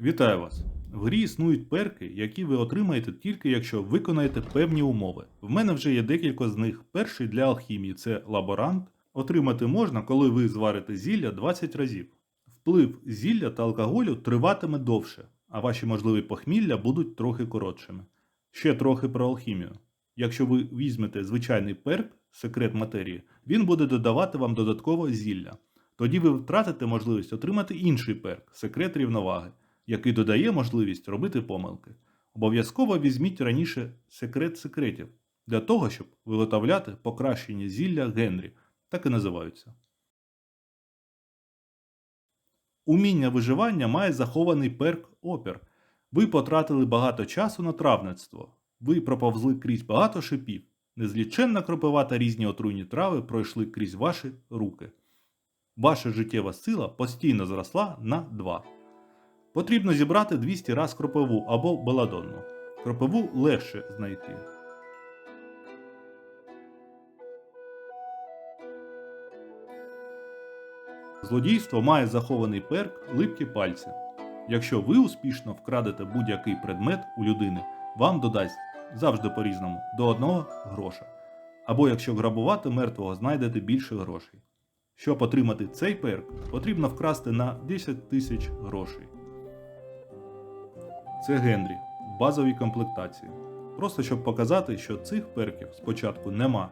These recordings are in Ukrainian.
Вітаю вас! В грі існують перки, які ви отримаєте тільки якщо виконаєте певні умови. В мене вже є декілька з них. Перший для алхімії це лаборант. Отримати можна, коли ви зварите зілля 20 разів. Вплив зілля та алкоголю триватиме довше, а ваші можливі похмілля будуть трохи коротшими. Ще трохи про алхімію. Якщо ви візьмете звичайний перк, секрет матерії, він буде додавати вам додатково зілля. Тоді ви втратите можливість отримати інший перк секрет рівноваги, який додає можливість робити помилки. Обов'язково візьміть раніше секрет секретів для того, щоб виготовляти покращені зілля Генрі, так і називаються. Уміння виживання має захований перк опір. Ви потратили багато часу на травництво. Ви проповзли крізь багато шипів. Незліченна кропива та різні отруйні трави пройшли крізь ваші руки. Ваша життєва сила постійно зросла на 2. Потрібно зібрати 200 раз кропиву або беладонну. Кропиву легше знайти. Злодійство має захований перк липкі пальці. Якщо ви успішно вкрадете будь-який предмет у людини, вам додасть завжди по-різному до одного гроша. Або якщо грабувати мертвого, знайдете більше грошей. Щоб отримати цей перк, потрібно вкрасти на 10 тисяч грошей. Це Генрі в базовій комплектації. Просто щоб показати, що цих перків спочатку нема.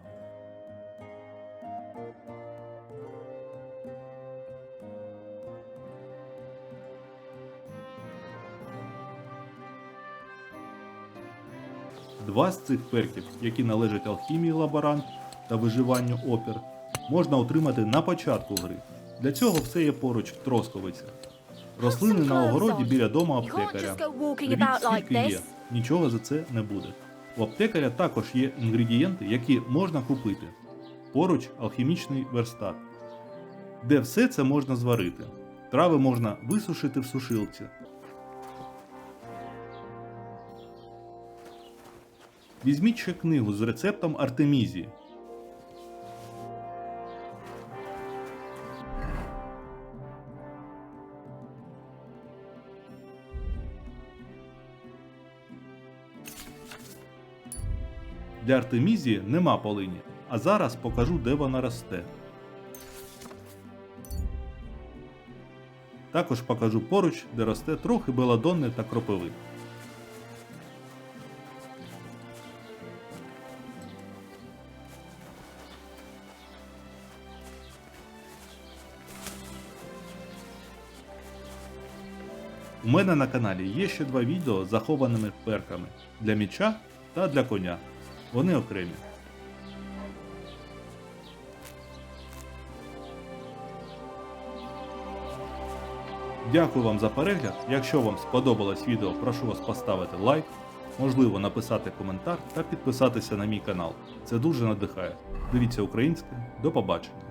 Два з цих перків, які належать алхімії лаборант та виживанню опір, можна отримати на початку гри. Для цього все є поруч в тросковицях. Рослини на огороді біля дому аптекаря. скільки є, нічого за це не буде. У аптекаря також є інгредієнти, які можна купити. Поруч алхімічний верстат, де все це можна зварити. Трави можна висушити в сушилці. Візьміть ще книгу з рецептом артемізії. Для артемізії нема полині, а зараз покажу, де вона росте. Також покажу поруч, де росте трохи беладонни та кропиви. У мене на каналі є ще два відео з захованими перками для міча та для коня. Вони окремі. Дякую вам за перегляд. Якщо вам сподобалось відео, прошу вас поставити лайк, можливо написати коментар та підписатися на мій канал. Це дуже надихає. Дивіться українське. До побачення!